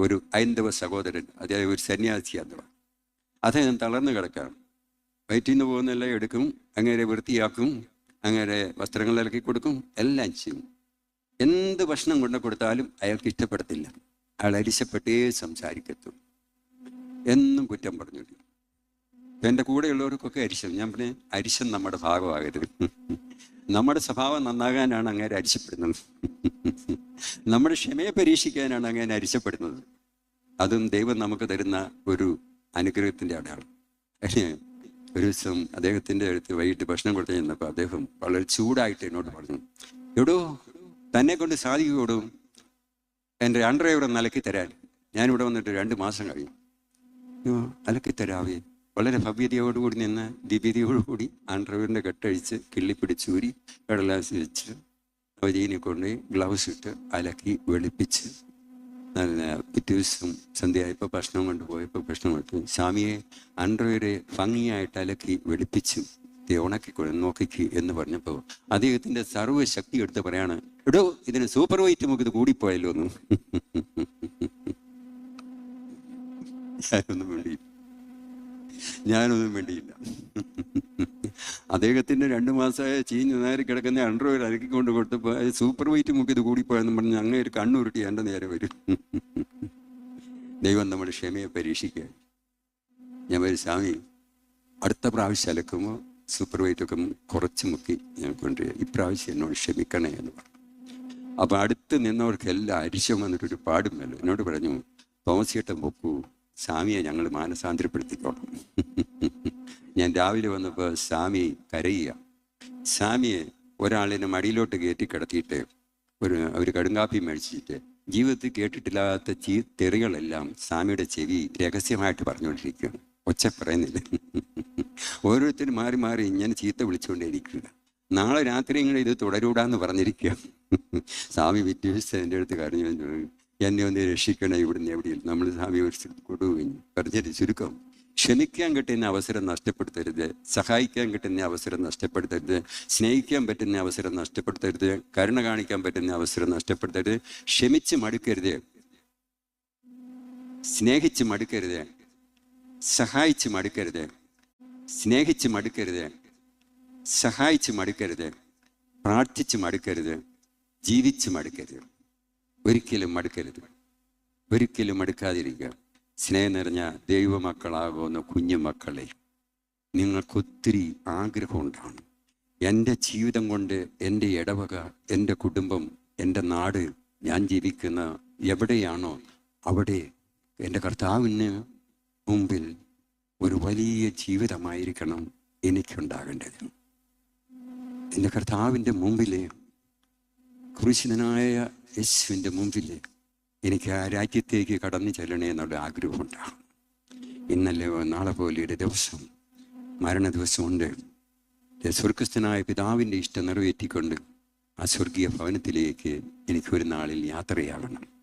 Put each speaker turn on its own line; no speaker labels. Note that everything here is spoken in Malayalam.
ഒരു ഐന്ദവ സഹോദരൻ അതായത് ഒരു സന്യാസിയാന്ന് അദ്ദേഹം തളർന്നു കിടക്കാം വയറ്റിൽ നിന്ന് പോകുന്നെല്ലാം എടുക്കും അങ്ങനെ വൃത്തിയാക്കും അങ്ങനെ വസ്ത്രങ്ങൾ ഇളക്കി കൊടുക്കും എല്ലാം ചെയ്യും. എന്ത് ഭക്ഷണം കൊണ്ട് കൊടുത്താലും അയാൾക്ക് ഇഷ്ടപ്പെടത്തില്ല. അയാൾ അരിശപ്പെട്ടേ സംസാരിക്കത്തു. എന്നും കുറ്റം പറഞ്ഞു എന്റെ കൂടെയുള്ളവർക്കൊക്കെ അരിശം. ഞാൻ പറഞ്ഞ അരിശം നമ്മുടെ ഭാഗമാകരുത്. നമ്മുടെ സ്വഭാവം നന്നാകാനാണ് അങ്ങനെ അരിശപ്പെടുന്നത്. നമ്മുടെ ക്ഷമയെ പരീക്ഷിക്കാനാണ് അങ്ങനെ അരിശപ്പെടുന്നത്. അതും ദൈവം നമുക്ക് തരുന്ന ഒരു അനുഗ്രഹത്തിന്റെ അടയാളം. ഒരു ദിവസം അദ്ദേഹത്തിന്റെ അടുത്ത് വൈകിട്ട് ഭക്ഷണം കൊടുത്തു ചെന്നപ്പോൾ അദ്ദേഹം വളരെ ചൂടായിട്ട് എന്നോട് പറഞ്ഞു എടോ തന്നെ കൊണ്ട് സാധിക്കുകയോടും എന്റെ അണ്ടർഡ്രൈവർ ഒന്ന് അലക്കി തരാൻ ഞാനിവിടെ വന്നിട്ട് രണ്ട് മാസം കഴിയും അലക്കി തരാവേ വളരെ ഭവ്യതയോടുകൂടി നിന്ന് ദിവ്യതയോടുകൂടി അണ്ടർവെയറിന്റെ കെട്ടഴിച്ച് കിള്ളിപ്പിടിച്ചൂരി കടലാസ് വെച്ച് നവജീനെ കൊണ്ട് ഗ്ലൗസ് ഇട്ട് അലക്കി വെളുപ്പിച്ച് നല്ല പിറ്റേ ദിവസം സന്ധ്യയായപ്പോൾ ഭക്ഷണം കൊണ്ടുപോയപ്പോൾ ഭക്ഷണം കൊണ്ട് സ്വാമിയെ അണ്ടർവെയറെ ഭംഗിയായിട്ട് അലക്കി വെളുപ്പിച്ചു ഉണക്കിക്കൊള്ളു നോക്കിക്ക് എന്ന് പറഞ്ഞപ്പോൾ അദ്ദേഹത്തിന്റെ സർവശക്തി എടുത്ത് പറയാണ് എടോ ഇതിന് സൂപ്പർ വൈറ്റ് നമുക്ക് ഇത് കൂടിപ്പോയല്ലോ ഒന്നും ഒന്നും വേണ്ടിയില്ല ഞാനൊന്നും വേണ്ടിയില്ല അദ്ദേഹത്തിന്റെ രണ്ട് മാസമായ ചീഞ്ഞ് നേരെ കിടക്കുന്ന അണ്ടർവെയർ അലക്കിക്കൊണ്ട് കൊടുത്തപ്പോൾ അത് സൂപ്പർ വൈറ്റ് മുക്കി ഇത് കൂടിപ്പോയെന്ന് പറഞ്ഞ് അങ്ങനെ ഒരു കണ്ണുരുട്ടി എന്റെ നേരെ വരും. ദൈവം നമ്മുടെ ക്ഷമയെ പരീക്ഷിക്കുക. ഞാൻ വരും സ്വാമി. അടുത്ത പ്രാവശ്യം അലക്കുമ്പോൾ സൂപ്പർ വൈറ്റൊക്കെ കുറച്ച് മുക്കി ഞാൻ കൊണ്ടുവരിക ഇപ്രാവശ്യം എന്നോട് ക്ഷമിക്കണേ എന്ന് പറഞ്ഞു. അപ്പോൾ അടുത്ത് നിന്നവർക്കെല്ലാം അരിശം വന്നിട്ടൊരു പാടുമല്ലോ എന്നോട് പറഞ്ഞു തോമസിയേട്ടൻ പൊക്കൂ. സ്വാമിയെ ഞങ്ങൾ മാനസാന്തരപ്പെടുത്തിക്കോളാം ഞാൻ രാവിലെ വന്നപ്പോൾ സ്വാമി കരയുക. സ്വാമിയെ ഒരാളിനെ മടിയിലോട്ട് കയറ്റി കിടത്തിയിട്ട് ഒരു ഒരു കടുങ്കാപ്പി മേടിച്ചിട്ട് ജീവിതത്തിൽ കേട്ടിട്ടില്ലാത്ത ചീ തെറികളെല്ലാം സ്വാമിയുടെ ചെവി രഹസ്യമായിട്ട് പറഞ്ഞുകൊണ്ടിരിക്കുകയാണ് ഒച്ച പറയുന്നില്ല. ഓരോരുത്തരും മാറി മാറി ഇങ്ങനെ ചീത്ത വിളിച്ചുകൊണ്ടേയിരിക്കുക നാളെ രാത്രി ഇങ്ങനെ ഇത് തുടരൂടാന്ന് പറഞ്ഞിരിക്കുക. സ്വാമി വിറ്റ് എന്റെ അടുത്ത് കരഞ്ഞു. എന്നെ ഒന്ന് രക്ഷിക്കണേ ഇവിടുന്ന് എവിടെയും. നമ്മൾ സ്വാമി ഒരു കൊടുക്കുകയും പറഞ്ഞിട്ട് ചുരുക്കം. ക്ഷമിക്കാൻ കിട്ടുന്ന അവസരം നഷ്ടപ്പെടുത്തരുത്. സഹായിക്കാൻ കിട്ടുന്ന അവസരം നഷ്ടപ്പെടുത്തരുത്. സ്നേഹിക്കാൻ പറ്റുന്ന അവസരം നഷ്ടപ്പെടുത്തരുത്. കരുണ കാണിക്കാൻ പറ്റുന്ന അവസരം നഷ്ടപ്പെടുത്തരുത്. ക്ഷമിച്ച് മടുക്കരുത്. സ്നേഹിച്ച് മടുക്കരുത്. സഹായിച്ച് മടുക്കരുത്. സ്നേഹിച്ച് മടുക്കരുത്. സഹായിച്ച് മടുക്കരുത്. പ്രാർത്ഥിച്ച് മടുക്കരുത്. ജീവിച്ച് മടുക്കരുത്. ഒരിക്കലും മടുക്കരുത്. ഒരിക്കലും മടുക്കാതിരിക്കുക. സ്നേഹം നിറഞ്ഞ ദൈവമക്കളാകുന്ന കുഞ്ഞു മക്കളെ നിങ്ങൾക്കൊത്തിരി ആഗ്രഹമുണ്ടാണ് എന്റെ ജീവിതം കൊണ്ട് എന്റെ ഇടവക എന്റെ കുടുംബം എന്റെ നാട് ഞാൻ ജീവിക്കുന്ന എവിടെയാണോ അവിടെ എന്റെ കർത്താവിന് മുമ്പിൽ ഒരു വലിയ ജീവിതമായിരിക്കണം എനിക്കുണ്ടാകേണ്ടത്. എന്റെ കർത്താവിന്റെ മുമ്പിലെ ക്രൂശിതനായ യേശുവിന്റെ മുമ്പിൽ എനിക്ക് ആ രാജ്യത്തേക്ക് കടന്നു ചെല്ലണേ എന്നുള്ള ആഗ്രഹമുണ്ടാകും. ഇന്നല്ലേ നാളെ പോലെ ഒരു ദിവസം മരണ ദിവസമുണ്ട്. സ്വർഗസ്ഥനായ പിതാവിന്റെ ഇഷ്ടം നിറവേറ്റിക്കൊണ്ട് ആ സ്വർഗീയ ഭവനത്തിലേക്ക് എനിക്കൊരു നാളിൽ യാത്രയാകണം